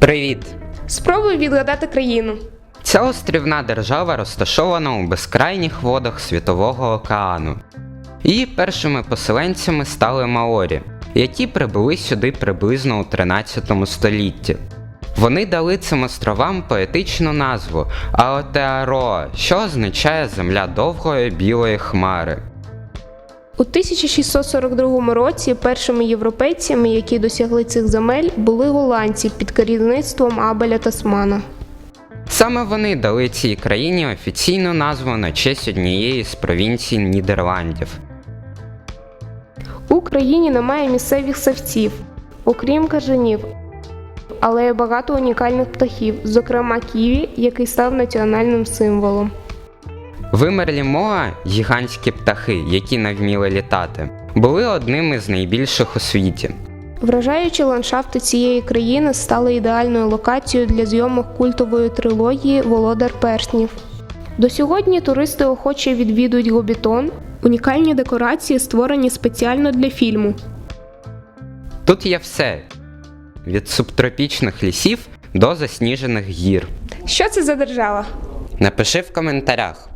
Привіт! Спробуй відгадати країну. Ця острівна держава розташована у безкрайніх водах Світового океану. Її першими поселенцями стали маорі, які прибули сюди приблизно у 13 столітті. Вони дали цим островам поетичну назву Аотеароа, що означає земля довгої білої хмари. У 1642 році першими європейцями, які досягли цих земель, були голландці під керівництвом Абеля Тасмана. Саме вони дали цій країні офіційну назву на честь однієї з провінцій Нідерландів. У країні немає місцевих савців, окрім кажанів, але є багато унікальних птахів, зокрема ківі, який став національним символом. Вимерлі моа, гігантські птахи, які не вміли літати, були одним із найбільших у світі. Вражаючі ландшафти цієї країни стали ідеальною локацією для зйомок культової трилогії Володар перснів. До сьогодні туристи охоче відвідують Гобітон, унікальні декорації, створені спеціально для фільму. Тут є все від субтропічних лісів до засніжених гір. Що це за держава? Напиши в коментарях.